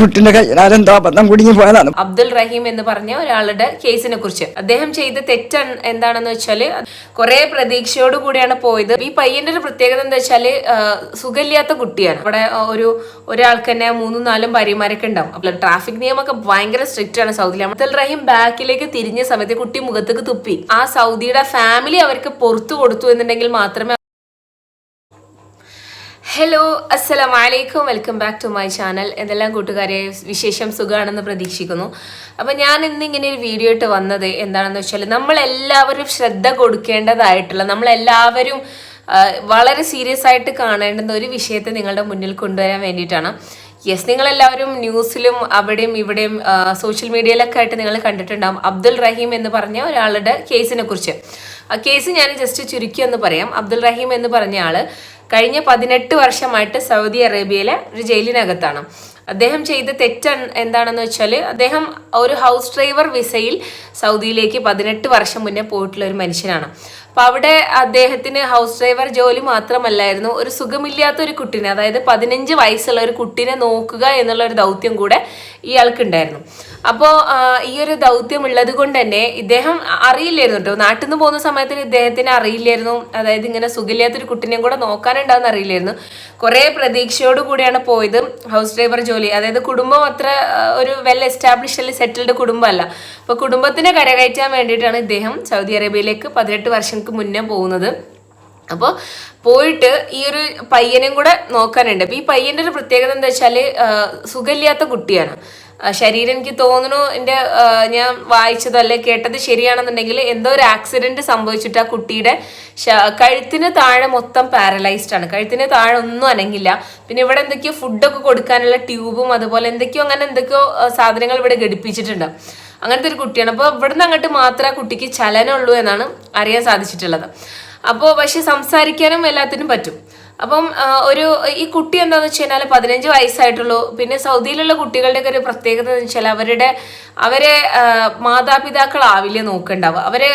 കുട്ടിന്റെ കയ്യിലാരെന്തോ അബദ്ധം കുടുങ്ങി പോയതാണ്. അബ്ദുൽ റഹീം എന്ന് പറഞ്ഞ ഒരാളുടെ കേസിനെ കുറിച്ച്. അദ്ദേഹം ചെയ്ത തെറ്റ് എന്താണെന്ന് വെച്ചാൽ കുറെ പ്രതീക്ഷയോട് കൂടിയാണ് പോയത്. ഈ പയ്യന്റെ ഒരു പ്രത്യേകത എന്താ വെച്ചാൽ സുഖമില്ലാത്ത കുട്ടിയാണ്. അവിടെ ഒരു ഒരാൾക്ക് തന്നെ മൂന്നും നാലും ഭാര്യമാരൊക്കെ ഉണ്ടാവും. അപ്പോൾ ട്രാഫിക് നിയമമൊക്കെ ഭയങ്കര സ്ട്രിക്റ്റ് ആണ് സൗദിയിൽ അബ്ദുൽ റഹീം ബാക്കിലേക്ക് തിരിഞ്ഞ സമയത്ത് കുട്ടി മുഖത്തേക്ക് തുപ്പി. ആ സൗദിയുടെ ഫാമിലി അവർക്ക് പുറത്തു കൊടുത്തു എന്നുണ്ടെങ്കിൽ മാത്രമേ ഹലോ അസ്സലാം വലൈക്കും welcome back to my channel എന്തെല്ലാം കൂട്ടുകാരെ വിശേഷം സുഖമാണെന്ന് പ്രതീക്ഷിക്കുന്നു. അപ്പം ഞാൻ ഇന്ന് ഇങ്ങനെ ഒരു വീഡിയോ ഇട്ട് വന്നത് എന്താണെന്ന് വെച്ചാൽ നമ്മളെല്ലാവരും ശ്രദ്ധ കൊടുക്കേണ്ടതായിട്ടുള്ള നമ്മളെല്ലാവരും വളരെ സീരിയസ് ആയിട്ട് കാണേണ്ടുന്ന ഒരു വിഷയത്തെ നിങ്ങളുടെ മുന്നിൽ കൊണ്ടുവരാൻ വേണ്ടിയിട്ടാണ്. യെസ് നിങ്ങളെല്ലാവരും ന്യൂസിലും അവിടെയും ഇവിടെയും സോഷ്യൽ മീഡിയയിലൊക്കെ ആയിട്ട് നിങ്ങൾ കണ്ടിട്ടുണ്ടാകും അബ്ദുൾ റഹീം എന്ന് പറഞ്ഞ ഒരാളുടെ കേസിനെ കുറിച്ച്. ആ കേസ് ഞാൻ ജസ്റ്റ് ചുരുക്കി എന്ന് പറയാം. അബ്ദുൾ റഹീം എന്ന് പറഞ്ഞ ആൾ കഴിഞ്ഞ പതിനെട്ട് വർഷമായിട്ട് സൗദി അറേബ്യയിലെ ഒരു ജയിലിനകത്താണ്. അദ്ദേഹം ചെയ്ത തെറ്റ് എന്താണെന്ന് വെച്ചാൽ അദ്ദേഹം ഒരു ഹൗസ് ഡ്രൈവർ വിസയിൽ സൗദിയിലേക്ക് പതിനെട്ട് വർഷം മുന്നേ പോയിട്ടുള്ള ഒരു മനുഷ്യനാണ്. അപ്പോൾ അവിടെ അദ്ദേഹത്തിന് ഹൗസ് ഡ്രൈവർ ജോലി മാത്രമല്ലായിരുന്നു. ഒരു സുഖമില്ലാത്ത ഒരു കുട്ടീനെ അതായത് പതിനഞ്ച് വയസ്സുള്ള ഒരു കുട്ടീനെ നോക്കുക എന്നുള്ള ഒരു ദൗത്യം കൂടെ ഇയാൾക്കുണ്ടായിരുന്നു. അപ്പോ ഈ ഒരു ദൗത്യം ഉള്ളത് കൊണ്ട് തന്നെ ഇദ്ദേഹം അറിയില്ലായിരുന്നു കേട്ടോ. നാട്ടിൽ നിന്ന് പോകുന്ന സമയത്തിൽ ഇദ്ദേഹത്തിന് അറിയില്ലായിരുന്നു. അതായത് ഇങ്ങനെ സുഖമില്ലാത്തൊരു കുട്ടീനെയും കൂടെ നോക്കാനുണ്ടാവുന്ന അറിയില്ലായിരുന്നു. കുറേ പ്രതീക്ഷയോട് കൂടിയാണ് പോയത് ഹൗസ് ഡ്രൈവർ ജോലി. അതായത് കുടുംബം അത്ര ഒരു വെൽ എസ്റ്റാബ്ലിഷ് അല്ലെങ്കിൽ സെറ്റിൽഡ് കുടുംബമല്ല. അപ്പോൾ കുടുംബത്തിനെ കരകയറ്റാൻ വേണ്ടിയിട്ടാണ് ഇദ്ദേഹം സൗദി അറേബ്യയിലേക്ക് പതിനെട്ട് വർഷങ്ങൾക്ക് മുന്നേ പോകുന്നത്. അപ്പോൾ പോയിട്ട് ഈ ഒരു പയ്യനും കൂടെ നോക്കാനുണ്ട്. അപ്പോൾ ഈ പയ്യന്റെ ഒരു പ്രത്യേകത എന്താ വെച്ചാൽ സുഖമില്ലാത്ത കുട്ടിയാണ്. ശരീരം എനിക്ക് തോന്നുന്നു എന്റെ ഞാൻ വായിച്ചതോ അല്ലെ കേട്ടത് ശരിയാണെന്നുണ്ടെങ്കിൽ എന്തോ ഒരു ആക്സിഡന്റ് സംഭവിച്ചിട്ട് ആ കുട്ടിയുടെ കഴുത്തിന് താഴെ മൊത്തം പാരലൈസ്ഡ് ആണ്. കഴുത്തിന് താഴെ ഒന്നും അനങ്ങില്ല. പിന്നെ ഇവിടെ എന്തൊക്കെയോ ഫുഡൊക്കെ കൊടുക്കാനുള്ള ട്യൂബും അതുപോലെ എന്തൊക്കെയോ അങ്ങനെ എന്തൊക്കെയോ സാധനങ്ങൾ ഇവിടെ ഘടിപ്പിച്ചിട്ടുണ്ട്. അങ്ങനത്തെ ഒരു കുട്ടിയാണ്. അപ്പോൾ ഇവിടുന്ന് അങ്ങോട്ട് മാത്രമേ ആ കുട്ടിക്ക് ചലനമുള്ളൂ എന്നാണ് അറിയാൻ സാധിച്ചിട്ടുള്ളത്. അപ്പോൾ പക്ഷെ സംസാരിക്കാനും എല്ലാത്തിനും പറ്റും. അപ്പം ഒരു ഈ കുട്ടി എന്താന്ന് വെച്ച് കഴിഞ്ഞാൽ പതിനഞ്ച് വയസ്സായിട്ടുള്ളൂ. പിന്നെ സൗദിയിലുള്ള കുട്ടികളുടെയൊക്കെ ഒരു പ്രത്യേകത എന്ന് വെച്ചാൽ അവരുടെ അവരെ മാതാപിതാക്കൾ മാതാപിതാക്കളാവില്ല നോക്കണ്ടാവുക അവരെ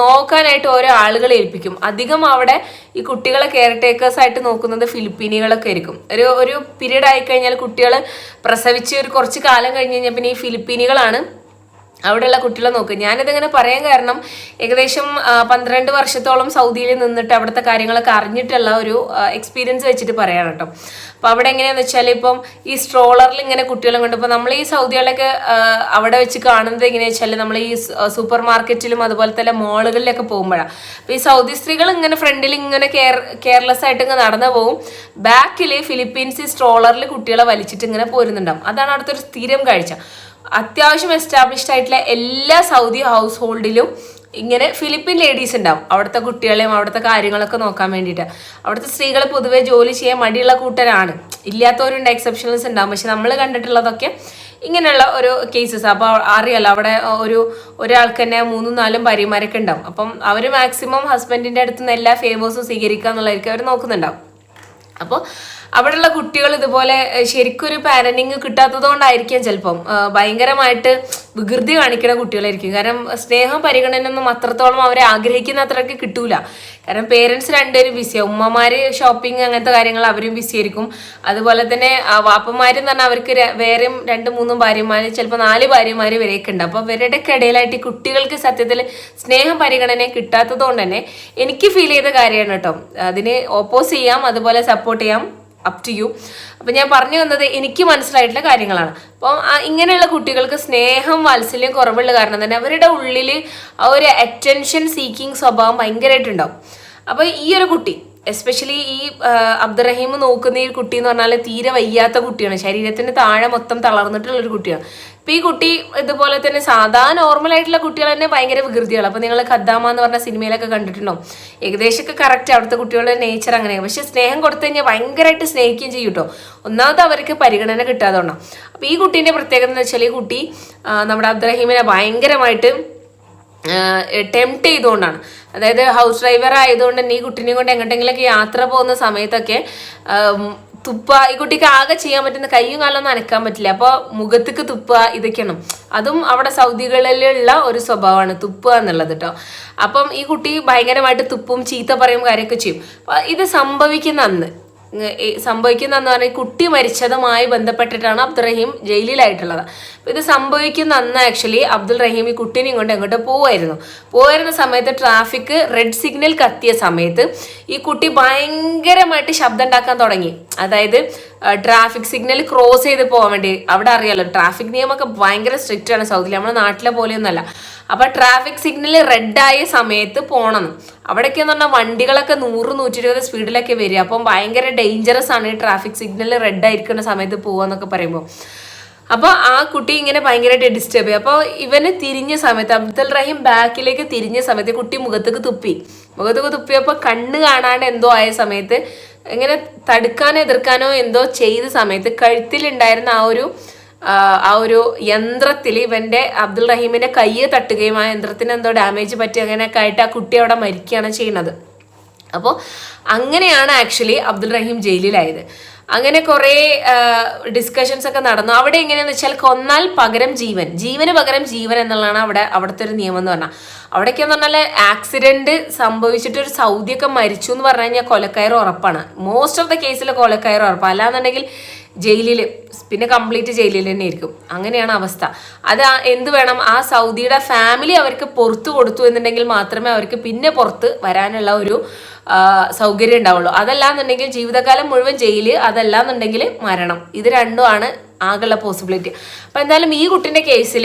നോക്കാനായിട്ട് ഓരോ ആളുകളെ ഏൽപ്പിക്കും. അധികം അവിടെ ഈ കുട്ടികളെ കെയർ ടേക്കേഴ്സ് ആയിട്ട് നോക്കുന്നത് ഫിലിപ്പീനികളൊക്കെ ആയിരിക്കും. ഒരു ഒരു പീരീഡ് ആയി കഴിഞ്ഞാൽ കുട്ടികൾ പ്രസവിച്ച് ഒരു കുറച്ച് കാലം കഴിഞ്ഞ് കഴിഞ്ഞാൽ പിന്നെ ഈ ഫിലിപ്പീനികളാണ് അവിടെയുള്ള കുട്ടികളെ നോക്കുക ഞാനിതിങ്ങനെ പറയാൻ കാരണം ഏകദേശം പന്ത്രണ്ട് വർഷത്തോളം സൗദിയിൽ നിന്നിട്ട് അവിടുത്തെ കാര്യങ്ങളൊക്കെ അറിഞ്ഞിട്ടുള്ള ഒരു എക്സ്പീരിയൻസ് വെച്ചിട്ട് പറയാണ് കേട്ടോ. അപ്പോൾ അവിടെ എങ്ങനെയാണെന്ന് വെച്ചാൽ ഇപ്പം ഈ സ്ട്രോളറിൽ ഇങ്ങനെ കുട്ടികളെ കൊണ്ട് ഇപ്പോൾ നമ്മൾ ഈ സൗദികളൊക്കെ അവിടെ വെച്ച് കാണുന്നത് എങ്ങനെയാ വെച്ചാൽ നമ്മൾ ഈ സൂപ്പർ മാർക്കറ്റിലും അതുപോലെ തന്നെ മോളുകളിലൊക്കെ പോകുമ്പോഴാണ് അപ്പോൾ ഈ സൗദി സ്ത്രീകൾ ഇങ്ങനെ ഫ്രണ്ടിൽ ഇങ്ങനെ കെയർ കെയർലെസ് ആയിട്ട് ഇങ്ങനെ നടന്നു പോകും ബാക്കിൽ ഫിലിപ്പീൻസ് സ്ട്രോളറിൽ കുട്ടികളെ വലിച്ചിട്ട് ഇങ്ങനെ പോരുന്നുണ്ടാവും. അതാണ് അടുത്തൊരു സ്ഥിരം കാഴ്ച. അത്യാവശ്യം എസ്റ്റാബ്ലിഷ്ഡ് ആയിട്ടുള്ള എല്ലാ സൗദി ഹൗസ് ഹോൾഡിലും ഇങ്ങനെ ഫിലിപ്പീൻ ലേഡീസ് ഉണ്ടാവും അവിടുത്തെ കുട്ടികളെയും അവിടുത്തെ കാര്യങ്ങളൊക്കെ നോക്കാൻ വേണ്ടിയിട്ട്. അവിടുത്തെ സ്ത്രീകൾ പൊതുവെ ജോലി ചെയ്യാൻ മടിയുള്ള കൂട്ടരാണ്. ഇല്ലാത്തവരുണ്ട് എക്സെപ്ഷൻസ് ഉണ്ടാവും പക്ഷെ നമ്മൾ കണ്ടിട്ടുള്ളതൊക്കെ ഇങ്ങനെയുള്ള ഒരു കേസസ് അപ്പോൾ അറിയാലോ അവിടെ ഒരു ഒരാൾക്ക് തന്നെ മൂന്നും നാലും ഭാര്യമാരൊക്കെ ഉണ്ടാവും അപ്പം അവർ മാക്സിമം ഹസ്ബൻഡിന്റെ അടുത്തുനിന്ന് എല്ലാ ഫേവേഴ്സും സ്വീകരിക്കുക എന്നുള്ളതായിരിക്കും അവർ നോക്കുന്നുണ്ടാവും. അപ്പോൾ അവിടെയുള്ള കുട്ടികൾ ഇതുപോലെ ശരിക്കും ഒരു പാരന്റിങ് കിട്ടാത്തതുകൊണ്ടായിരിക്കാം ചിലപ്പം. ഭയങ്കരമായിട്ട് വികൃതി കാണിക്കുന്ന കുട്ടികളായിരിക്കും. കാരണം സ്നേഹം പരിഗണനയൊന്നും അത്രത്തോളം അവരെ ആഗ്രഹിക്കുന്ന അത്രയ്ക്ക് കിട്ടൂല. കാരണം പേരൻസ് രണ്ടുപേരും ബിസിയാണ് ഉമ്മമാര് ഷോപ്പിംഗ് അങ്ങനത്തെ കാര്യങ്ങൾ അവരും ബിസി ആയിരിക്കും. അതുപോലെ തന്നെ വാപ്പന്മാരും തന്നെ അവർക്ക് വേറെയും രണ്ട് മൂന്നും ഭാര്യമാര് ചിലപ്പോൾ നാല് ഭാര്യമാര് വരെയൊക്കെ ഉണ്ട്. അപ്പോൾ ഇവരുടെ ഇടയിലായിട്ട് കുട്ടികൾക്ക് സത്യത്തിൽ സ്നേഹം പരിഗണന കിട്ടാത്തത് കൊണ്ട് തന്നെ എനിക്ക് ഫീൽ ചെയ്ത കാര്യമാണ് കേട്ടോ. അതിന് ഓപ്പോസ് ചെയ്യാം അതുപോലെ സപ്പോർട്ട് ചെയ്യാം. അപ് ടു യു അപ്പം ഞാൻ പറഞ്ഞു വന്നത് എനിക്ക് മനസ്സിലായിട്ടുള്ള കാര്യങ്ങളാണ്. അപ്പം ഇങ്ങനെയുള്ള കുട്ടികൾക്ക് സ്നേഹം വാത്സല്യം കുറവുള്ള കാരണം തന്നെ അവരുടെ ഉള്ളിൽ ആ ഒരു അറ്റൻഷൻ സീക്കിങ് സ്വഭാവം ഭയങ്കരമായിട്ടുണ്ടാവും അപ്പോൾ ഈ ഒരു കുട്ടി എസ്പെഷ്യലി ഈ അബ്ദുറഹീം നോക്കുന്ന ഈ കുട്ടി എന്ന് പറഞ്ഞാൽ തീരെ വയ്യാത്ത കുട്ടിയാണ്. ശരീരത്തിന് താഴെ മൊത്തം തളർന്നിട്ടുള്ള ഒരു കുട്ടിയാണ്. അപ്പൊ ഈ കുട്ടി ഇതുപോലെ തന്നെ സാധാ നോർമൽ ആയിട്ടുള്ള കുട്ടികൾ തന്നെ ഭയങ്കര വികൃതിയാണ് അപ്പൊ നിങ്ങൾ ഖദ്ദാമ എന്ന് പറഞ്ഞ സിനിമയിലൊക്കെ കണ്ടിട്ടുണ്ടോ? ഏകദേശമൊക്കെ കറക്റ്റ് അവിടുത്തെ കുട്ടികളുടെ നേച്ചർ അങ്ങനെയാണ് പക്ഷെ സ്നേഹം കൊടുത്തു കഴിഞ്ഞാൽ ഭയങ്കരമായിട്ട് സ്നേഹിക്കുകയും ചെയ്യും കേട്ടോ. ഒന്നാമത് അവർക്ക് പരിഗണന കിട്ടാതെ അപ്പോൾ അപ്പൊ ഈ കുട്ടീന്റെ പ്രത്യേകത എന്ന് വെച്ചാൽ ഈ കുട്ടി നമ്മുടെ അബ്ദുറഹീമിനെ ഭയങ്കരമായിട്ട് ടെംപ്റ്റ് ചെയ്തുകൊണ്ടാണ്. അതായത് ഹൗസ് ഡ്രൈവർ ആയതുകൊണ്ട് തന്നെ ഈ കുട്ടീനെയും കൊണ്ട് എങ്ങോട്ടെങ്കിലൊക്കെ യാത്ര പോകുന്ന സമയത്തൊക്കെ തുപ്പ ഈ കുട്ടിക്ക് ആകെ ചെയ്യാൻ പറ്റുന്ന കൈയും കാലൊന്നും അനക്കാൻ പറ്റില്ല. അപ്പോൾ മുഖത്തേക്ക് തുപ്പ ഇതൊക്കെയാണ്. അതും അവിടെ സൗദികളിലുള്ള ഒരു സ്വഭാവമാണ് തുപ്പുക എന്നുള്ളത് കേട്ടോ അപ്പം ഈ കുട്ടി ഭയങ്കരമായിട്ട് തുപ്പും ചീത്ത പറയും കാര്യമൊക്കെ ചെയ്യും. ഇത് സംഭവിക്കുന്ന അന്ന് സംഭവിക്കുന്നതെന്ന് പറഞ്ഞാൽ കുട്ടി മരിച്ചതുമായി ബന്ധപ്പെട്ടിട്ടാണ് അബ്ദുൾ റഹീം ജയിലിലായിട്ടുള്ളത് ഇത് സംഭവിക്കുന്ന അന്ന് ആക്ച്വലി അബ്ദുൾ റഹീം ഈ കുട്ടീനെയും കൊണ്ട് എങ്ങോട്ട് പോവായിരുന്നു. പോയിരുന്ന സമയത്ത് ട്രാഫിക് റെഡ് സിഗ്നൽ കത്തിയ സമയത്ത് ഈ കുട്ടി ഭയങ്കരമായിട്ട് ശബ്ദം ഉണ്ടാക്കാൻ തുടങ്ങി. അതായത് ട്രാഫിക് സിഗ്നൽ ക്രോസ് ചെയ്ത് പോകാൻ വേണ്ടി. അവിടെ അറിയാലോ ട്രാഫിക് നിയമമൊക്കെ ഭയങ്കര സ്ട്രിക്റ്റ് ആണ് സൗദിയിൽ നമ്മുടെ നാട്ടിലെ പോലെയൊന്നുമല്ല. അപ്പൊ ട്രാഫിക് സിഗ്നൽ റെഡ് ആയ സമയത്ത് പോകണം എന്ന് പറഞ്ഞാൽ വണ്ടികളൊക്കെ നൂറ് നൂറ്റി ഇരുപത് സ്പീഡിലൊക്കെ വരിക. അപ്പം ഭയങ്കര ഡേഞ്ചറസ് ആണ് ഈ ട്രാഫിക് സിഗ്നൽ റെഡ് ആയിരിക്കുന്ന സമയത്ത് പോവാന്നൊക്കെ പറയുമ്പോൾ അപ്പോൾ ആ കുട്ടി ഇങ്ങനെ ഭയങ്കരമായിട്ട് ഡിസ്റ്റർബ് ചെയ്യും. അപ്പോൾ ഇവന് തിരിഞ്ഞ സമയത്ത് അബ്ദുൽ റഹീം ബാക്കിലേക്ക് തിരിഞ്ഞ സമയത്ത് കുട്ടി മുഖത്തേക്ക് തുപ്പി. മുഖത്തേക്ക് തുപ്പിയപ്പോൾ കണ്ണ് കാണാണ്ട് എന്തോ ആയ സമയത്ത് ഇങ്ങനെ തടുക്കാനോ എതിർക്കാനോ എന്തോ ചെയ്ത സമയത്ത് കഴുത്തിലുണ്ടായിരുന്ന ആ ഒരു ആ, ഒരു യന്ത്രത്തിൽ ഇവന്റെ അബ്ദുൾ റഹീമിന്റെ കയ്യെ തട്ടുകയും ആ യന്ത്രത്തിന് എന്തോ ഡാമേജ് പറ്റി അങ്ങനെയൊക്കെ ആയിട്ട് ആ കുട്ടി അവിടെ മരിക്കുകയാണ് ചെയ്യുന്നത്. അപ്പോൾ അങ്ങനെയാണ് ആക്ച്വലി അബ്ദുൾ റഹീം ജയിലിലായത്. അങ്ങനെ കുറേ ഡിസ്കഷൻസ് ഒക്കെ നടന്നു. അവിടെ എങ്ങനെയാന്ന് വെച്ചാൽ കൊന്നാൽ പകരം ജീവൻ. ജീവന് പകരം ജീവൻ എന്നുള്ളതാണ് അവിടെ അവിടുത്തെ ഒരു നിയമം എന്ന് പറഞ്ഞാൽ. അവിടേക്കെന്ന് പറഞ്ഞാൽ ആക്സിഡന്റ് സംഭവിച്ചിട്ട് ഒരു സൗദിയൊക്കെ മരിച്ചു എന്ന് പറഞ്ഞു കഴിഞ്ഞാൽ കൊലക്കയർ ഉറപ്പാണ്. മോസ്റ്റ് ഓഫ് ദ കേസിൽ കൊലക്കയർ ഉറപ്പാണ് അല്ലാന്നുണ്ടെങ്കിൽ ജയിലിൽ പിന്നെ കംപ്ലീറ്റ് ജയിലിൽ തന്നെ ഇരിക്കും. അങ്ങനെയാണ് അവസ്ഥ. അത് എന്ത് വേണം? ആ സൗദിയുടെ ഫാമിലി അവർക്ക് പുറത്തു കൊടുത്തു എന്നുണ്ടെങ്കിൽ മാത്രമേ അവർക്ക് പിന്നെ പുറത്ത് വരാനുള്ള ഒരു സൗകര്യം ഉണ്ടാവുള്ളൂ. അതല്ലാന്നുണ്ടെങ്കിൽ ജീവിതകാലം മുഴുവൻ ജയിൽ അതല്ലാന്നുണ്ടെങ്കിൽ മരണം. ഇത് രണ്ടുമാണ് ആകെയുള്ള പോസിബിലിറ്റി അപ്പം എന്തായാലും ഈ കുട്ടിന്റെ കേസിൽ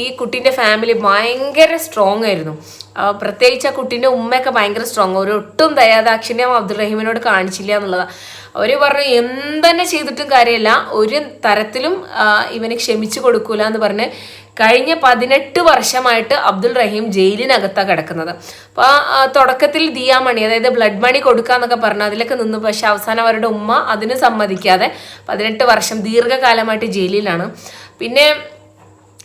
ഈ കുട്ടീന്റെ ഫാമിലി ഭയങ്കര സ്ട്രോങ് ആയിരുന്നു. പ്രത്യേകിച്ച് ആ കുട്ടീന്റെ ഉമ്മയൊക്കെ ഭയങ്കര സ്ട്രോങ് ഒരു ഒട്ടും ദയാദാക്ഷിണ്യം അബ്ദുൾ റഹീമിനോട് കാണിച്ചില്ല എന്നുള്ളതാണ് അവർ പറഞ്ഞു എന്തന്നെ ചെയ്തിട്ടും കാര്യമില്ല. ഒരു തരത്തിലും ഇവന് ക്ഷമിച്ചു കൊടുക്കൂല എന്ന് പറഞ്ഞ് കഴിഞ്ഞ പതിനെട്ട് വർഷമായിട്ട് അബ്ദുൾ റഹീം ജയിലിനകത്താണ് കിടക്കുന്നത്. അപ്പോൾ തുടക്കത്തിൽ ദിയാ മണി അതായത് ബ്ലഡ് മണി കൊടുക്കാന്നൊക്കെ പറഞ്ഞു അതിലൊക്കെ നിന്ന്. പക്ഷെ അവസാനം അവരുടെ ഉമ്മ അതിന് സമ്മതിക്കാതെ പതിനെട്ട് വർഷം ദീർഘകാലമായിട്ട് ജയിലിലാണ്. പിന്നെ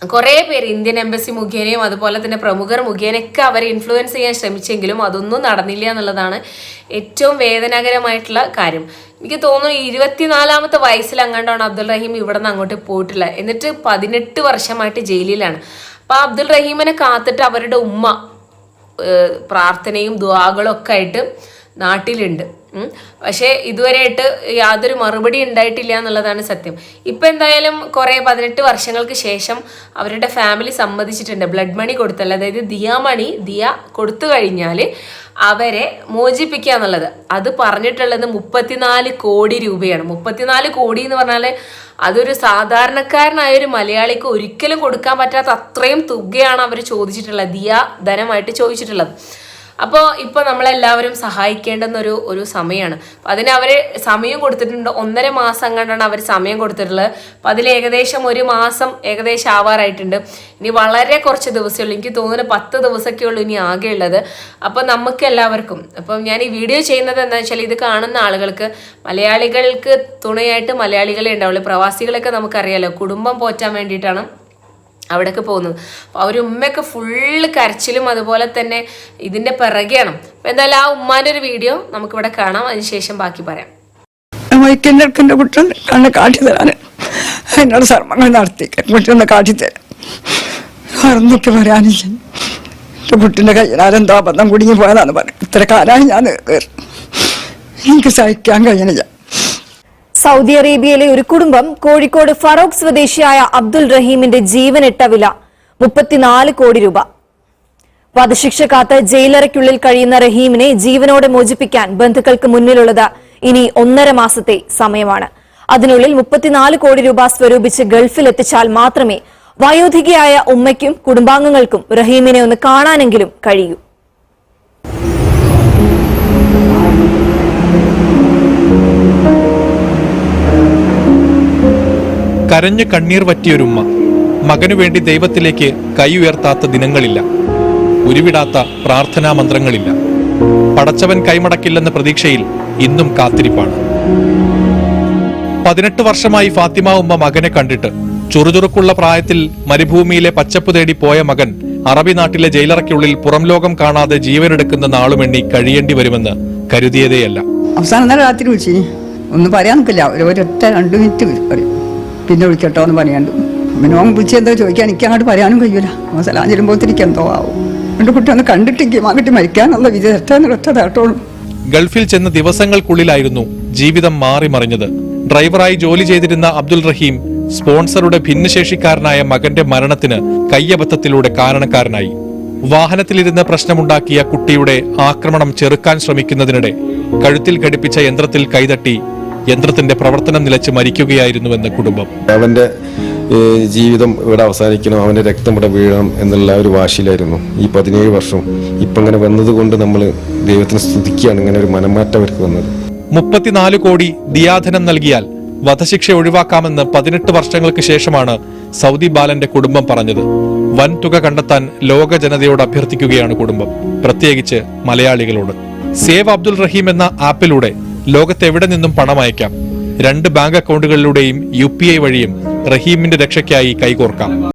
കുറേ പേര് ഇന്ത്യൻ എംബസി മുഖേനയും അതുപോലെ തന്നെ പ്രമുഖർ മുഖേനയൊക്കെ അവരെ ഇൻഫ്ലുവൻസ് ചെയ്യാൻ ശ്രമിച്ചെങ്കിലും അതൊന്നും നടന്നില്ല എന്നുള്ളതാണ് ഏറ്റവും വേദനാകരമായിട്ടുള്ള കാര്യം. എനിക്ക് തോന്നുന്നു ഇരുപത്തിനാലാമത്തെ വയസ്സിൽ അങ്ങാണ്ടാണ് അബ്ദുൾ റഹീം ഇവിടെ നിന്ന് അങ്ങോട്ട് പോയിട്ടില്ല എന്നിട്ട് പതിനെട്ട് വർഷമായിട്ട് ജയിലിലാണ്. അപ്പോൾ അബ്ദുൾ റഹീമിനെ കാത്തിട്ട് അവരുടെ ഉമ്മ പ്രാർത്ഥനയും ദുവാകളും ഒക്കെ ആയിട്ട് നാട്ടിലുണ്ട്. പക്ഷേ ഇതുവരെയായിട്ട് യാതൊരു മറുപടി ഉണ്ടായിട്ടില്ല എന്നുള്ളതാണ് സത്യം. ഇപ്പം എന്തായാലും കുറേ പതിനെട്ട് വർഷങ്ങൾക്ക് ശേഷം അവരുടെ ഫാമിലി സമ്മതിച്ചിട്ടുണ്ട്. ബ്ലഡ് മണി കൊടുത്തല്ല. അതായത് ദിയ മണി ദിയ കൊടുത്തു കഴിഞ്ഞാൽ അവരെ മോചിപ്പിക്കുക എന്നുള്ളത്. അത് പറഞ്ഞിട്ടുള്ളത് മുപ്പത്തിനാല് കോടി രൂപയാണ്. മുപ്പത്തിനാല് കോടി എന്ന് പറഞ്ഞാൽ അതൊരു സാധാരണക്കാരനായ ഒരു മലയാളിക്ക് ഒരിക്കലും കൊടുക്കാൻ പറ്റാത്ത അത്രയും തുകയാണ് അവർ ചോദിച്ചിട്ടുള്ളത്. ദിയ ധനമായിട്ട് ചോദിച്ചിട്ടുള്ളത്. അപ്പോൾ ഇപ്പോൾ നമ്മളെല്ലാവരും സഹായിക്കേണ്ടുന്ന ഒരു ഒരു സമയമാണ് അപ്പം അതിന് അവർ സമയം കൊടുത്തിട്ടുണ്ട്. ഒന്നര മാസം കണ്ടാണ് അവർ സമയം കൊടുത്തിട്ടുള്ളത്. അപ്പം അതിൽ ഏകദേശം ഒരു മാസം ഏകദേശം ആവാറായിട്ടുണ്ട്. ഇനി വളരെ കുറച്ച് ദിവസമേ ഉള്ളൂ. എനിക്ക് തോന്നുന്നു പത്ത് ദിവസമൊക്കെ ഉള്ളൂ ഇനി ആകെ ഉള്ളത്. അപ്പോൾ നമുക്ക് എല്ലാവർക്കും അപ്പം ഞാൻ ഈ വീഡിയോ ചെയ്യുന്നത് എന്താ വെച്ചാൽ ഇത് കാണുന്ന ആളുകൾക്ക് മലയാളികൾക്ക് തുണയായിട്ട് മലയാളികളെ ഉണ്ടാവുള്ളൂ. പ്രവാസികളൊക്കെ നമുക്കറിയാലോ കുടുംബം പോറ്റാൻ വേണ്ടിയിട്ടാണ് അവിടേക്ക് പോകുന്നത്. അപ്പോൾ അവർ ഉമ്മയൊക്കെ ഫുള്ള് കരച്ചിലും അതുപോലെ തന്നെ ഇതിന്റെ പിറകെയാണ്. അപ്പം എന്തായാലും ആ ഉമ്മാന്റെ ഒരു വീഡിയോ നമുക്കിവിടെ കാണാം. അതിനുശേഷം ബാക്കി പറയാം. വൈക്കിന്റെ അടുക്കിന്റെ കുട്ടൻ കണ്ണ് കാട്ടി തരാൻ എന്നോട് സർമ്മങ്ങൾ നടത്തി. കുട്ടിയൊന്ന് കാട്ടി തരാം മറന്നൊക്കെ പറയാനില്ല എന്റെ കുട്ടിന്റെ കയ്യിലാരെന്തോ അബദ്ധം കുടുങ്ങി പോയതാണ് പറഞ്ഞു ഇത്ര കാലമായി ഞാൻ എനിക്ക് സഹിക്കാൻ സൗദി അറേബ്യയിലെ ഒരു കുടുംബം കോഴിക്കോട് ഫറോക്ക് സ്വദേശിയായ അബ്ദുൽ റഹീമിന്റെ ജീവനിട്ട വില മുപ്പത്തിനാല് കോടി രൂപ. വധശിക്ഷ കാത്ത് ജയിലറയ്ക്കുള്ളിൽ കഴിയുന്ന റഹീമിനെ ജീവനോടെ മോചിപ്പിക്കാൻ ബന്ധുക്കൾക്ക് മുന്നിലുള്ളത് ഇനി ഒന്നര മാസത്തെ സമയമാണ്. അതിനുള്ളിൽ മുപ്പത്തിനാല് കോടി രൂപ സ്വരൂപിച്ച് ഗൾഫിൽ എത്തിച്ചാൽ മാത്രമേ വയോധികയായ ഉമ്മയ്ക്കും കുടുംബാംഗങ്ങൾക്കും റഹീമിനെ ഒന്ന് കാണാനെങ്കിലും കഴിയൂ. കരഞ്ഞു കണ്ണീർ പറ്റിയൊരുമ്മ മകനു വേണ്ടി ദൈവത്തിലേക്ക് കൈ ഉയർത്താത്ത ദിനങ്ങളില്ല. ഉരുവിടാത്ത പ്രാർത്ഥനാ മന്ത്രങ്ങളില്ല. പടച്ചവൻ കൈമടക്കില്ലെന്ന പ്രതീക്ഷയിൽ ഇന്നും കാത്തിരിപ്പാണ്. പതിനെട്ട് വർഷമായി ഫാത്തിമ ഉമ്മ മകനെ കണ്ടിട്ട് ചുറുചുറുക്കുള്ള പ്രായത്തിൽ മരുഭൂമിയിലെ പച്ചപ്പ് തേടി പോയ മകൻ അറബി നാട്ടിലെ ജയിലറയ്ക്കുള്ളിൽ പുറം ലോകം കാണാതെ ജീവനെടുക്കുന്ന നാളുമെണ്ണി കഴിയേണ്ടി വരുമെന്ന് കരുതിയതേയല്ല. അവസാനം രാത്രി വിളിച്ചു ഒന്നും പറയാൻ നിൽക്കില്ല. ഒരു ഒരൊറ്റ രണ്ടു മിനിറ്റ് പറയും പിന്നെ വിളിക്കട്ടോ എന്ന് പറയാണ്ട് പിന്നെ ഓൻ വിളിച്ച് എന്തോ ചോദിക്കാൻ എനിക്ക് അങ്ങോട്ട് പറയാനും കഴിയൂല. അവൻ സലാം ചെല്ലുമ്പോഴത്തേക്ക് എന്തോ ആവും. എന്റെ കുട്ടി ഒന്ന് കണ്ടിട്ടെങ്കിൽ ആ കുട്ടി തെറ്റാന്ന് ഒറ്റ ഗൾഫിൽ ചെന്ന ദിവസങ്ങൾക്കുള്ളിലായിരുന്നു ജീവിതം മാറിമറിഞ്ഞത് ഡ്രൈവറായി ജോലി ചെയ്തിരുന്ന അബ്ദുൽ റഹീം സ്പോൺസറുടെ ഭിന്നശേഷിക്കാരനായ മകന്റെ മരണത്തിന് കയ്യബദ്ധത്തിലൂടെ കാരണക്കാരനായി. വാഹനത്തിലിരുന്ന് പ്രശ്നമുണ്ടാക്കിയ കുട്ടിയുടെ ആക്രമണം ചെറുക്കാൻ ശ്രമിക്കുന്നതിനിടെ കഴുത്തിൽ ഘടിപ്പിച്ച യന്ത്രത്തിൽ കൈതട്ടി യന്ത്രത്തിന്റെ പ്രവർത്തനം നിലച്ച് മരിക്കുകയായിരുന്നുവെന്ന് കുടുംബം. അവന്റെ ജീവിതം ഇവിടെ അവസാനിക്കണം അവന്റെ രക്തം ഇവിടെ വീഴണം എന്നുള്ള ഒരു വാശിയിലായിരുന്നു. ഈ പതിനേഴ് വർഷം ഇപ്പം ഇങ്ങനെ വന്നതുകൊണ്ട് നമ്മൾ ദൈവത്തിന് സ്തുതിക്കുകയാണ്. ഇങ്ങനെ ഒരു മനമാറ്റം അവർക്ക് വന്നത്. മുപ്പത്തിനാല് കോടി ദിയാധനം നൽകിയാൽ വധശിക്ഷ ഒഴിവാക്കാമെന്ന് പതിനെട്ട് വർഷങ്ങൾക്ക് ശേഷമാണ് സൗദി ബാലന്റെ കുടുംബം പറഞ്ഞത്. വൻ തുക കണ്ടെത്താൻ ലോക ജനതയോട് അഭ്യർത്ഥിക്കുകയാണ് കുടുംബം. പ്രത്യേകിച്ച് മലയാളികളോട്. സേവ് അബ്ദുൾ റഹീം എന്ന ആപ്പിലൂടെ ലോകത്തെവിടെ നിന്നും പണം അയക്കാം? രണ്ട് ബാങ്ക് അക്കൗണ്ടുകളിലൂടെയും യു വഴിയും റഹീമിന്റെ രക്ഷയ്ക്കായി കൈകോർക്കാം.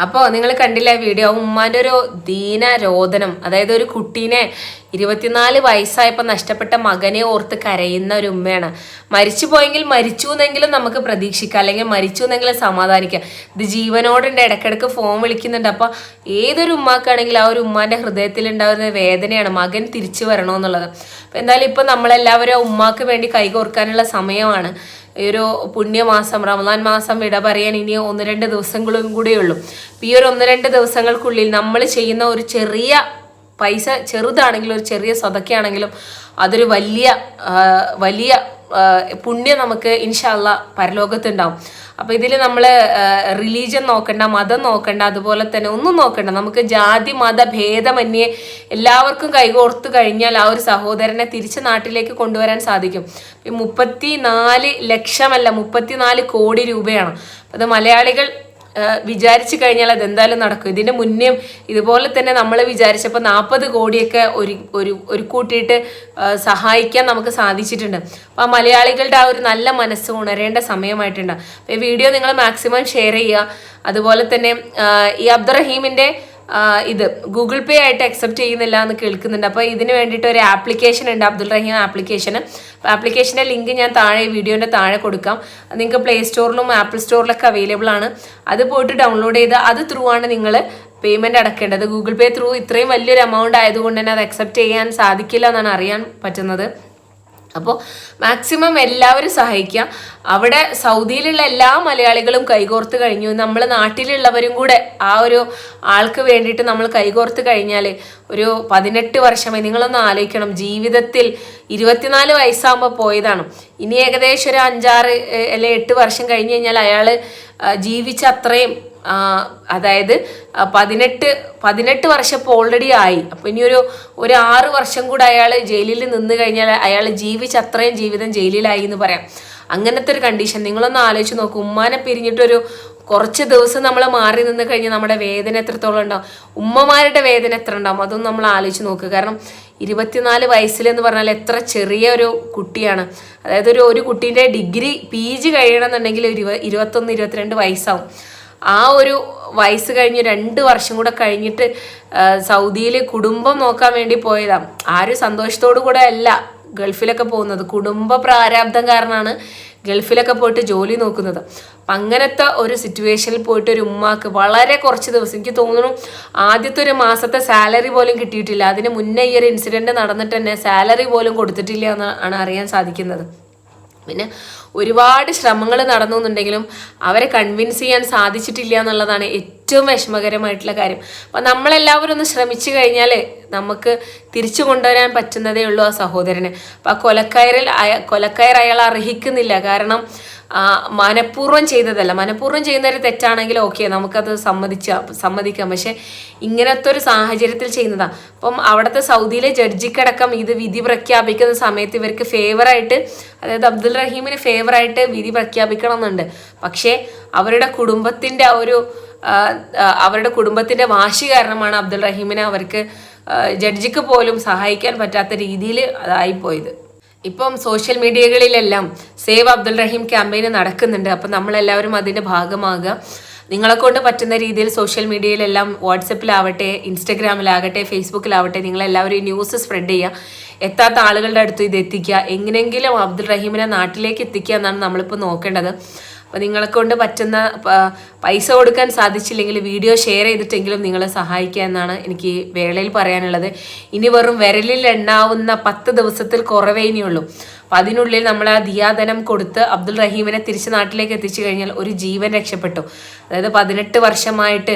അപ്പോൾ നിങ്ങൾ കണ്ടില്ല വീഡിയോ ഉമ്മാന്റെ ഒരു ദീന രോദനം അതായത് ഒരു കുട്ടീനെ ഇരുപത്തിനാല് വയസ്സായപ്പോൾ നഷ്ടപ്പെട്ട മകനെ ഓർത്ത് കരയുന്ന ഒരു ഉമ്മയാണ്. മരിച്ചു പോയെങ്കിൽ മരിച്ചു എന്നെങ്കിലും നമുക്ക് പ്രതീക്ഷിക്കാം. അല്ലെങ്കിൽ മരിച്ചു എന്നെങ്കിലും സമാധാനിക്കാം. ഇത് ജീവനോടുണ്ട് ഇടയ്ക്കിടയ്ക്ക് ഫോൺ വിളിക്കുന്നുണ്ട്. അപ്പോൾ ഏതൊരു ഉമ്മാക്കാണെങ്കിലും ആ ഒരു ഉമ്മാന്റെ ഹൃദയത്തിൽ ഉണ്ടാകുന്ന വേദനയാണ് മകൻ തിരിച്ചു വരണമെന്നുള്ളത്. അപ്പോൾ എന്തായാലും ഇപ്പം നമ്മളെല്ലാവരും ഉമ്മാക്ക് വേണ്ടി കൈകോർക്കാനുള്ള സമയമാണ്. ഈ ഒരു പുണ്യമാസം റമദാൻ മാസം വിട പറയാൻ ഇനി ഒന്ന് രണ്ട് ദിവസങ്ങളും കൂടിയുള്ളൂ ഈ ഒരു ഒന്ന് രണ്ട് ദിവസങ്ങൾക്കുള്ളിൽ നമ്മൾ ചെയ്യുന്ന ഒരു ചെറിയ പൈസ ചെറുതാണെങ്കിലും ഒരു ചെറിയ സ്വതക്കയാണെങ്കിലും അതൊരു വലിയ വലിയ പുണ്യം നമുക്ക് ഇൻഷാല്ല പരലോകത്തുണ്ടാവും. അപ്പോൾ ഇതിൽ നമ്മൾ റിലീജിയൻ നോക്കണ്ട മതം നോക്കണ്ട അതുപോലെ തന്നെ ഒന്നും നോക്കണ്ട. നമുക്ക് ജാതി മത ഭേദമന്യേ എല്ലാവർക്കും കൈകോർത്ത് കഴിഞ്ഞാൽ ആ ഒരു സഹോദരനെ തിരിച്ച് നാട്ടിലേക്ക് കൊണ്ടുവരാൻ സാധിക്കും. മുപ്പത്തി നാല് ലക്ഷമല്ല മുപ്പത്തിനാല് കോടി രൂപയാണ്. അത് മലയാളികൾ വിചാരിച്ചു കഴിഞ്ഞാൽ അത് എന്തായാലും നടക്കും. ഇതിന്റെ മുന്നേ ഇതുപോലെ തന്നെ നമ്മൾ വിചാരിച്ചപ്പോൾ നാൽപ്പത് കോടിയൊക്കെ ഒരു ഒരു ഒരു കൂട്ടിയിട്ട് സഹായിക്കാൻ നമുക്ക് സാധിച്ചിട്ടുണ്ട്. അപ്പോൾ ആ മലയാളികളുടെ ആ ഒരു നല്ല മനസ്സ് ഉണരേണ്ട സമയമായിട്ടുണ്ട്. അപ്പോൾ ഈ വീഡിയോ നിങ്ങൾ മാക്സിമം ഷെയർ ചെയ്യുക. അതുപോലെ തന്നെ ഈ അബ്ദുറഹീമിന്റെ ആ, ഇത് ഗൂഗിൾ പേ ആയിട്ട് അക്സെപ്റ്റ് ചെയ്യുന്നില്ല എന്ന് കേൾക്കുന്നുണ്ട്. അപ്പോൾ ഇതിന് വേണ്ടിയിട്ട് ഒരു ആപ്ലിക്കേഷൻ ഉണ്ട്. അബ്ദുൾ റഹീം ആപ്ലിക്കേഷൻ ആപ്ലിക്കേഷന്റെ ലിങ്ക് ഞാൻ താഴെ വീഡിയോന്റെ താഴെ കൊടുക്കാം. നിങ്ങൾക്ക് പ്ലേ സ്റ്റോറിലും ആപ്പിൾ സ്റ്റോറിലൊക്കെ അവൈലബിൾ ആണ്. അത് പോയിട്ട് ഡൗൺലോഡ് ചെയ്ത് അത് ത്രൂ ആണ് നിങ്ങൾ പേയ്മെന്റ് അടക്കേണ്ടത്. ഗൂഗിൾ പേ ത്രൂ ഇത്രയും വലിയൊരു എമൗണ്ട് ആയതുകൊണ്ട് തന്നെ അത് അക്സെപ്റ്റ് ചെയ്യാൻ സാധിക്കില്ല എന്നാണ് അറിയാൻ പറ്റുന്നത്. അപ്പോൾ മാക്സിമം എല്ലാവരും സഹായിക്കാം അവിടെ സൗദിയിലുള്ള എല്ലാ മലയാളികളും കൈകോർത്ത് കഴിഞ്ഞു. നമ്മൾ നാട്ടിലുള്ളവരും കൂടെ ആ ഒരു ആൾക്ക് വേണ്ടിയിട്ട് നമ്മൾ കൈകോർത്ത് കഴിഞ്ഞാൽ ഒരു പതിനെട്ട് വർഷമായി നിങ്ങളൊന്ന് ആലോചിക്കണം. ജീവിതത്തിൽ ഇരുപത്തിനാല് വയസ്സാകുമ്പോൾ പോയതാണ്. ഇനി ഏകദേശം ഒരു അഞ്ചാറ് അല്ലെ എട്ട് വർഷം കഴിഞ്ഞ് കഴിഞ്ഞാൽ അയാൾ ജീവിച്ച അത്രയും അതായത് പതിനെട്ട് പതിനെട്ട് വർഷം ഇപ്പോൾ ഓൾറെഡി ആയി. അപ്പോൾ ഇനിയൊരു ഒരു ആറ് വർഷം കൂടെ അയാൾ ജയിലിൽ നിന്ന് കഴിഞ്ഞാൽ അയാൾ ജീവിച്ച അത്രയും ജീവിതം ജയിലിലായി എന്ന് പറയാം. അങ്ങനത്തെ ഒരു കണ്ടീഷൻ നിങ്ങളൊന്ന് ആലോചിച്ച് നോക്കും. ഉമ്മാനെ പിരിഞ്ഞിട്ടൊരു കുറച്ച് ദിവസം നമ്മൾ മാറി നിന്ന് കഴിഞ്ഞാൽ നമ്മുടെ വേദന എത്രത്തോളം ഉണ്ടാവും? ഉമ്മമാരുടെ വേദന എത്ര ഉണ്ടാവും? അതൊന്നും നമ്മൾ ആലോചിച്ച് നോക്കുക കാരണം ഇരുപത്തിനാല് വയസ്സിലെന്ന് പറഞ്ഞാൽ എത്ര ചെറിയ ഒരു കുട്ടിയാണ്. അതായത് ഒരു ഒരു കുട്ടീന്റെ ഡിഗ്രി പി ജി കഴിയണമെന്നുണ്ടെങ്കിൽ ഇരുപ- ഇരുപത്തൊന്ന് ഇരുപത്തിരണ്ട് വയസ്സാവും. ആ ഒരു വയസ്സ് കഴിഞ്ഞ് രണ്ട് വർഷം കൂടെ കഴിഞ്ഞിട്ട് സൗദിയിൽ കുടുംബം നോക്കാൻ വേണ്ടി പോയതാണ് ഒരു സന്തോഷത്തോടു കൂടെ അല്ല ഗൾഫിലൊക്കെ പോകുന്നത്. കുടുംബ പ്രാരാബ്ദം കാരണമാണ് ഗൾഫിലൊക്കെ പോയിട്ട് ജോലി നോക്കുന്നത്. അപ്പം അങ്ങനത്തെ ഒരു സിറ്റുവേഷനിൽ പോയിട്ട് ഒരു ഉമ്മാക്ക് വളരെ കുറച്ച് ദിവസം എനിക്ക് തോന്നുന്നു ആദ്യത്തെ ഒരു മാസത്തെ സാലറി പോലും കിട്ടിയിട്ടില്ല. അതിന് മുന്നേ ഈ ഒരു ഇൻസിഡന്റ് നടന്നിട്ട് തന്നെ സാലറി പോലും കൊടുത്തിട്ടില്ല എന്നാണ് അറിയാൻ സാധിക്കുന്നത്. പിന്നെ ഒരുപാട് ശ്രമങ്ങൾ നടന്നു എന്നുണ്ടെങ്കിലും അവരെ കൺവിൻസ് ചെയ്യാൻ സാധിച്ചിട്ടില്ല എന്നുള്ളതാണ് ഏറ്റവും വിഷമകരമായിട്ടുള്ള കാര്യം. അപ്പം നമ്മളെല്ലാവരും ഒന്ന് ശ്രമിച്ചു കഴിഞ്ഞാൽ നമുക്ക് തിരിച്ചു കൊണ്ടുവരാൻ പറ്റുന്നതേ ഉള്ളൂ ആ സഹോദരനെ. അപ്പം ആ കൊലക്കയറിൽ കൊലക്കയർ അയാൾ അർഹിക്കുന്നില്ല. കാരണം മനഃപൂർവം ചെയ്തതല്ല. മനഃപൂർവം ചെയ്യുന്ന ഒരു തെറ്റാണെങ്കിൽ ഓക്കെ നമുക്കത് സമ്മതിച്ച സമ്മതിക്കാം. പക്ഷെ ഇങ്ങനത്തെ ഒരു സാഹചര്യത്തിൽ ചെയ്യുന്നതാ. അപ്പം അവിടുത്തെ സൗദിയിലെ ജഡ്ജിക്കടക്കം ഇത് വിധി പ്രഖ്യാപിക്കുന്ന സമയത്ത് ഇവർക്ക് ഫേവറായിട്ട് അതായത് അബ്ദുൽ റഹീമിന് ഫേവറായിട്ട് വിധി പ്രഖ്യാപിക്കണം എന്നുണ്ട് പക്ഷേ അവരുടെ കുടുംബത്തിന്റെ ഒരു അവരുടെ കുടുംബത്തിന്റെ വാശി കാരണമാണ് അബ്ദുൽ റഹീമിനെ അവർക്ക് ജഡ്ജിക്ക് പോലും സഹായിക്കാൻ പറ്റാത്ത രീതിയിൽ അതായിപ്പോയത് ഇപ്പം സോഷ്യൽ മീഡിയകളിലെല്ലാം സേവ് അബ്ദുൾ റഹീം ക്യാമ്പയിൻ നടക്കുന്നുണ്ട്. അപ്പം നമ്മളെല്ലാവരും അതിന്റെ ഭാഗമാകുക. നിങ്ങളെ കൊണ്ട് പറ്റുന്ന രീതിയിൽ സോഷ്യൽ മീഡിയയിലെല്ലാം വാട്സപ്പിലാവട്ടെ ഇൻസ്റ്റഗ്രാമിലാകട്ടെ ഫേസ്ബുക്കിലാവട്ടെ നിങ്ങളെല്ലാവരും ഈ ന്യൂസ് സ്പ്രെഡ് ചെയ്യുക. എത്താത്ത ആളുകളുടെ അടുത്ത് ഇത് എത്തിക്കുക. എങ്ങനെയെങ്കിലും അബ്ദുൾ റഹീമിനെ നാട്ടിലേക്ക് എത്തിക്കുക എന്നാണ് നമ്മളിപ്പോൾ നോക്കേണ്ടത്. അപ്പോൾ നിങ്ങളെ കൊണ്ട് പറ്റുന്ന പൈസ കൊടുക്കാൻ സാധിച്ചില്ലെങ്കിൽ വീഡിയോ ഷെയർ ചെയ്തിട്ടെങ്കിലും നിങ്ങളെ സഹായിക്കുക എന്നാണ് എനിക്ക് വേളയിൽ പറയാനുള്ളത്. ഇനി വെറും വിരലിൽ എണ്ണാവുന്ന പത്ത് ദിവസത്തിൽ കുറവേ ഇനിയുള്ളൂ. അപ്പം അതിനുള്ളിൽ നമ്മൾ ആ ദിയാധനം കൊടുത്ത് അബ്ദുൾ റഹീമിനെ തിരിച്ച് നാട്ടിലേക്ക് എത്തിച്ചു കഴിഞ്ഞാൽ ഒരു ജീവൻ രക്ഷപ്പെട്ടു. അതായത് പതിനെട്ട് വർഷമായിട്ട്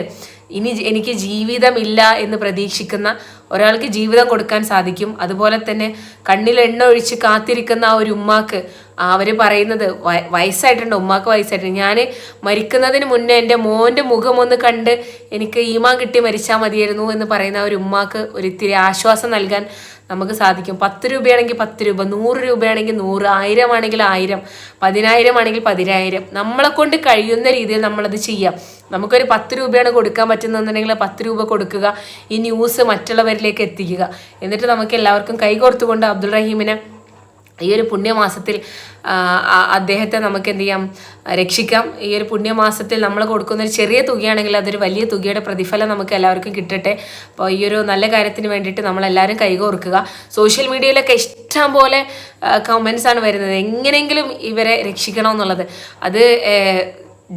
ഇനി എനിക്ക് ജീവിതമില്ല എന്ന് പ്രതീക്ഷിക്കുന്ന ഒരാൾക്ക് ജീവിതം കൊടുക്കാൻ സാധിക്കും. അതുപോലെ തന്നെ കണ്ണിൽ എണ്ണ ഒഴിച്ച് കാത്തിരിക്കുന്ന ആ ഒരു ഉമ്മാക്ക് അവർ പറയുന്നത് വയ- വയസ്സായിട്ടുണ്ട് ഉമ്മാക്ക് വയസ്സായിട്ടുണ്ട്. ഞാൻ മരിക്കുന്നതിന് മുന്നേ എന്റെ മോന്റെ മുഖം ഒന്ന് കണ്ട് എനിക്ക് ഈമാൻ കിട്ടി മരിച്ചാൽ മതിയായിരുന്നു എന്ന് പറയുന്ന ഒരു ഉമ്മാക്ക് ഒരിത്തിരി ആശ്വാസം നൽകാൻ നമുക്ക് സാധിക്കും. പത്ത് രൂപയാണെങ്കിൽ പത്ത് രൂപ നൂറ് രൂപയാണെങ്കിൽ നൂറ് ആയിരം ആണെങ്കിൽ ആയിരം പതിനായിരം ആണെങ്കിൽ പതിനായിരം. നമ്മളെ കൊണ്ട് കഴിയുന്ന രീതിയിൽ നമ്മളത് ചെയ്യാം. നമുക്കൊരു പത്ത് രൂപയാണ് കൊടുക്കാൻ പറ്റുന്നതെന്നുണ്ടെങ്കിൽ പത്ത് രൂപ കൊടുക്കുക ഈ ന്യൂസ് മറ്റുള്ളവരിലേക്ക് എത്തിക്കുക. എന്നിട്ട് നമുക്ക് എല്ലാവർക്കും കൈകോർത്തുകൊണ്ട് അബ്ദുൾ റഹീമിനെ ഈ ഒരു പുണ്യമാസത്തിൽ അദ്ദേഹത്തെ നമുക്ക് എന്ത് ചെയ്യാം രക്ഷിക്കാം. ഈ ഒരു പുണ്യമാസത്തിൽ നമ്മൾ കൊടുക്കുന്ന ഒരു ചെറിയ തുകയാണെങ്കിൽ അതൊരു വലിയ തുകയുടെ പ്രതിഫലം നമുക്ക് എല്ലാവർക്കും കിട്ടട്ടെ. അപ്പോൾ ഈ ഒരു നല്ല കാര്യത്തിന് വേണ്ടിയിട്ട് നമ്മളെല്ലാവരും കൈകോർക്കുക. സോഷ്യൽ മീഡിയയിലൊക്കെ ഇഷ്ടം പോലെ കമൻസ് ആണ് വരുന്നത്. എങ്ങനെയെങ്കിലും ഇവരെ രക്ഷിക്കണം എന്നുള്ളത് അത്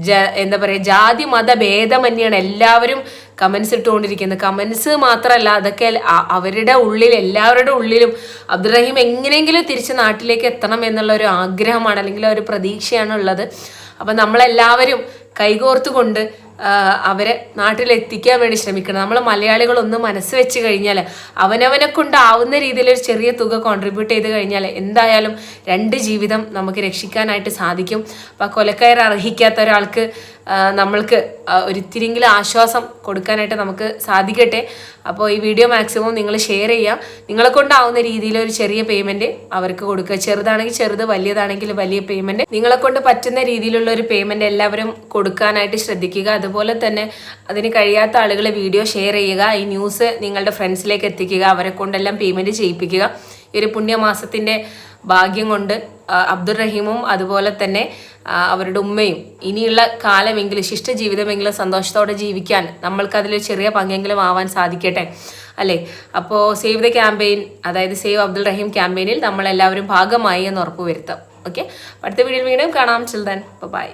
ജ എന്താ പറയുക ജാതി മത ഭേദമന്യാണ് എല്ലാവരും കമൻസ് ഇട്ടുകൊണ്ടിരിക്കുന്നത്. കമൻസ് മാത്രമല്ല അതൊക്കെ അവരുടെ ഉള്ളിൽ എല്ലാവരുടെ ഉള്ളിലും അബ്ദുറഹീം എങ്ങനെയെങ്കിലും തിരിച്ച് നാട്ടിലേക്ക് എത്തണം എന്നുള്ള ഒരു ആഗ്രഹമാണ് അല്ലെങ്കിൽ ഒരു പ്രതീക്ഷയാണ് ഉള്ളത്. അപ്പം നമ്മളെല്ലാവരും കൈകോർത്തുകൊണ്ട് അവരെ നാട്ടിലെത്തിക്കാൻ വേണ്ടി ശ്രമിക്കണം. നമ്മൾ മലയാളികളൊന്ന് മനസ്സ് വെച്ച് കഴിഞ്ഞാൽ അവനവനെ കൊണ്ടാവുന്ന രീതിയിൽ ഒരു ചെറിയ തുക കോൺട്രിബ്യൂട്ട് ചെയ്ത് കഴിഞ്ഞാൽ എന്തായാലും രണ്ട് ജീവിതം നമുക്ക് രക്ഷിക്കാനായിട്ട് സാധിക്കും. അപ്പോൾ കൊലക്കയർ അർഹിക്കാത്ത ഒരാൾക്ക് നമ്മൾക്ക് ഒരിത്തിരിങ്കിലും ആശ്വാസം കൊടുക്കാനായിട്ട് നമുക്ക് സാധിക്കട്ടെ. അപ്പോൾ ഈ വീഡിയോ മാക്സിമം നിങ്ങൾ ഷെയർ ചെയ്യുക നിങ്ങളെ കൊണ്ടാവുന്ന രീതിയിൽ ഒരു ചെറിയ പേയ്മെന്റ് അവർക്ക് കൊടുക്കുക. ചെറുതാണെങ്കിൽ ചെറുത് വലിയതാണെങ്കിൽ വലിയ പേയ്മെന്റ് നിങ്ങളെ കൊണ്ട് പറ്റുന്ന രീതിയിലുള്ള ഒരു പേയ്മെന്റ് എല്ലാവരും കൊടുക്കാനായിട്ട് ശ്രദ്ധിക്കുക. അതുപോലെ തന്നെ അതിന് കഴിയാത്ത ആളുകളെ വീഡിയോ ഷെയർ ചെയ്യുക. ഈ ന്യൂസ് നിങ്ങളുടെ ഫ്രണ്ട്സിലേക്ക് എത്തിക്കുക. അവരെ കൊണ്ടെല്ലാം പേയ്മെന്റ് ചെയ്യിപ്പിക്കുക. ഒരു പുണ്യമാസത്തിന്റെ ഭാഗ്യം കൊണ്ട് അബ്ദുൽ അബ്ദുൾ റഹീമും അതുപോലെ തന്നെ അവരുടെ ഉമ്മയും ഇനിയുള്ള കാലമെങ്കിലും ശിഷ്ട ജീവിതമെങ്കിലും സന്തോഷത്തോടെ ജീവിക്കാൻ നമ്മൾക്ക് അതിൽ ചെറിയ പങ്കെങ്കിലും ആവാൻ സാധിക്കട്ടെ അല്ലേ? അപ്പോൾ സേവ് ദ ക്യാമ്പയിൻ അതായത് സേവ് അബ്ദുൾ റഹീം ക്യാമ്പയിനിൽ നമ്മളെല്ലാവരും ഭാഗമായി എന്ന് ഉറപ്പുവരുത്താം. ഓക്കെ അടുത്ത വീഡിയോയിൽ വീണ്ടും കാണാം. Children by